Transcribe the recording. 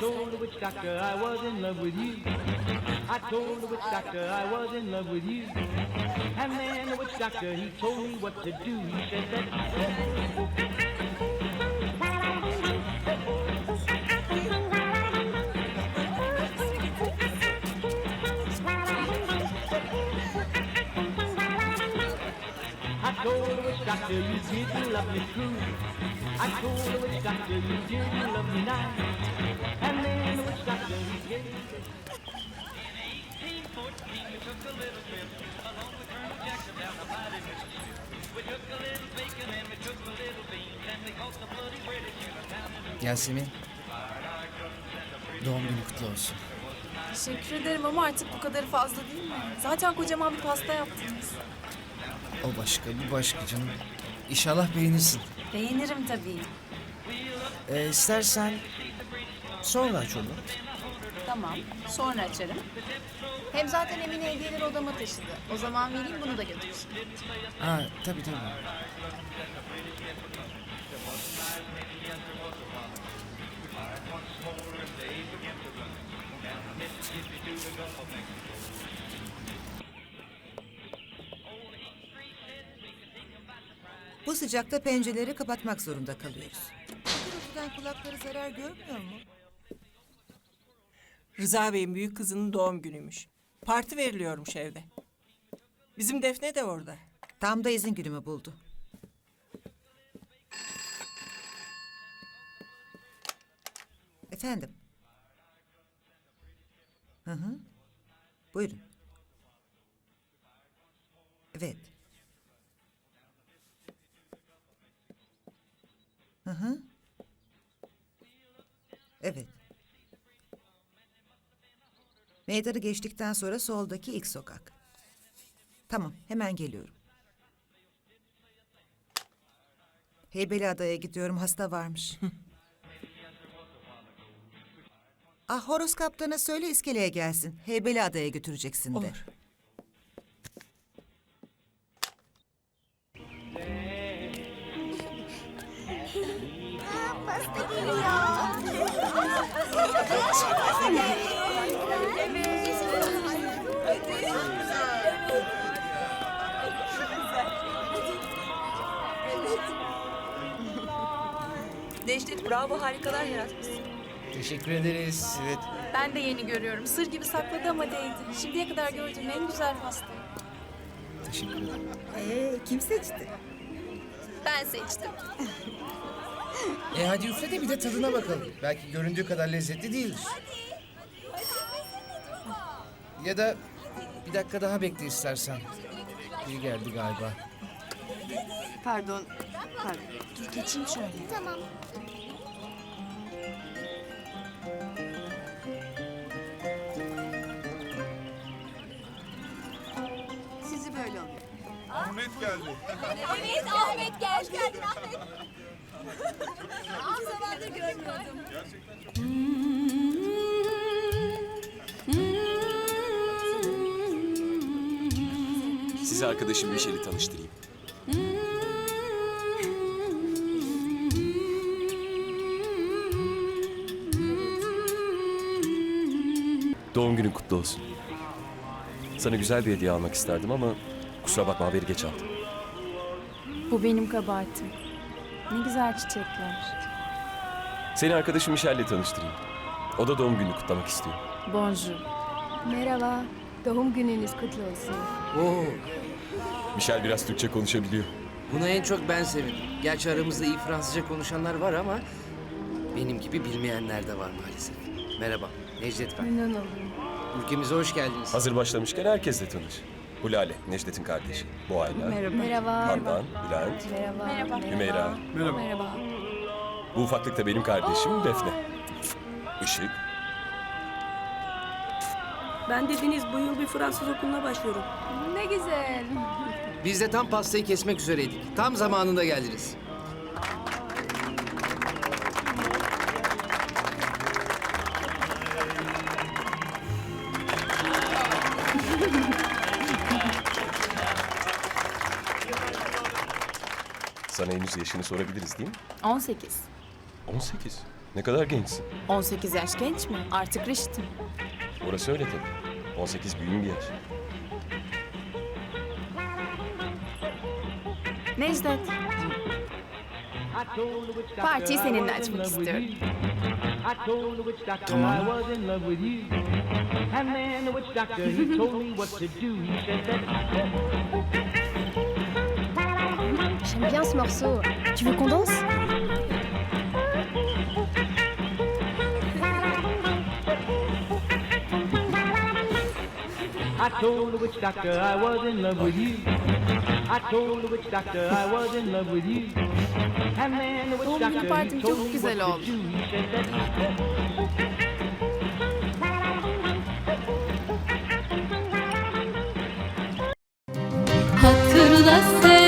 told the witch doctor I was in love with you. I told the witch doctor I was in love with you. And then the witch doctor he told me what to do. He said that. I told the witch doctor you didn't love me true. I told the witch doctor you didn't love me now. Yasemin. Doğum günü kutlu olsun. Teşekkür ederim ama artık bu kadarı fazla değil mi? Zaten kocaman bir pasta yaptınız. O başka, bu başka canım. İnşallah beğenirsin. Beğenirim tabii. Ee, istersen sonra aç onu. Tamam. Sonra açarım. Hem zaten Emine hediyeleri odama taşıdı. O zaman vereyim bunu da götürsün. Ha tabii tabii. Bu sıcakta pencereleri kapatmak zorunda kalıyoruz. Gürültüden kulakları zarar görmüyor mu? Rıza Bey'in büyük kızının doğum günüymüş. Parti veriliyormuş evde. Bizim Defne de orada. Tam da izin günümü buldu. Efendim? Hı hı. Buyurun. Evet. Hı hı. Evet. Meydanı geçtikten sonra soldaki ilk sokak. Tamam, hemen geliyorum. Heybeliada'ya gidiyorum, hasta varmış. ah, horoz kaptana söyle iskeleye gelsin. Heybeliada'ya götüreceksin de. Olur. Necdet bravo harikalar yaratmışsın. Teşekkür ederiz. Evet. Ben de yeni görüyorum. Sır gibi sakladı ama değdi. Şimdiye kadar gördüğüm en güzel pasta. Teşekkür ederim. Ee, kim seçti? Ben seçtim. E hadi üfle de bir de tadına bakalım. Belki göründüğü kadar lezzetli değildir. Ya da bir dakika daha bekle istersen. Biri geldi galiba. Pardon. Pardon. Dur geçeyim şöyle. Sizi böyle alayım. Ahmet geldi. Evet Ahmet gel. Hoş geldin Ahmet. Uzun zamandır görmüyordum. Size arkadaşım Mişel'i tanıştırayım. Doğum günün kutlu olsun. Sana güzel bir hediye almak isterdim ama kusura bakma haberi geç aldım. Bu benim kabahatim. Ne güzel çiçekler. Seni arkadaşım Mişel'le tanıştırayım. O da doğum gününü kutlamak istiyor. Bonjour. Merhaba. Doğum gününüz kutlu olsun. Oo, Mişel biraz Türkçe konuşabiliyor. buna en çok ben sevindim. Gerçi aramızda iyi Fransızca konuşanlar var ama benim gibi bilmeyenler de var maalesef. Merhaba, Necdet ben. Memnun oldum. Ülkemize hoş geldiniz. Hazır başlamışken herkesle tanış. Bu Lale, Necdet'in kardeşi. Bu Ayla. Merhaba. Handan, Bülent, Merhaba. Merhaba. Hümeyra. Merhaba. Bu ufaklık da benim kardeşim Defne. Işık. Ben de Deniz bu yıl bir Fransız okuluna başlıyorum. Ne güzel. Biz de tam pastayı kesmek üzereydik. Tam zamanında geldiniz. Sana henüz yaşını sorabiliriz değil mi? 18. 18. Ne kadar gençsin. 18 yaş genç mi? Artık reşitim. Orası öyle tabii. 18 büyüğün bir yaş. Necdet, Partiyi seninle açmak istiyorum. Tamam. I was in love with you. And then the witch doctor he told me what to do. He said that J'aime bien ce morceau. Tu veux qu'on danse? I told the witch doctor I was in love with you. I told the witch doctor I was in love with you. And then the witch doctor he told me güzel what to oldu. do. He said that Hatırla sen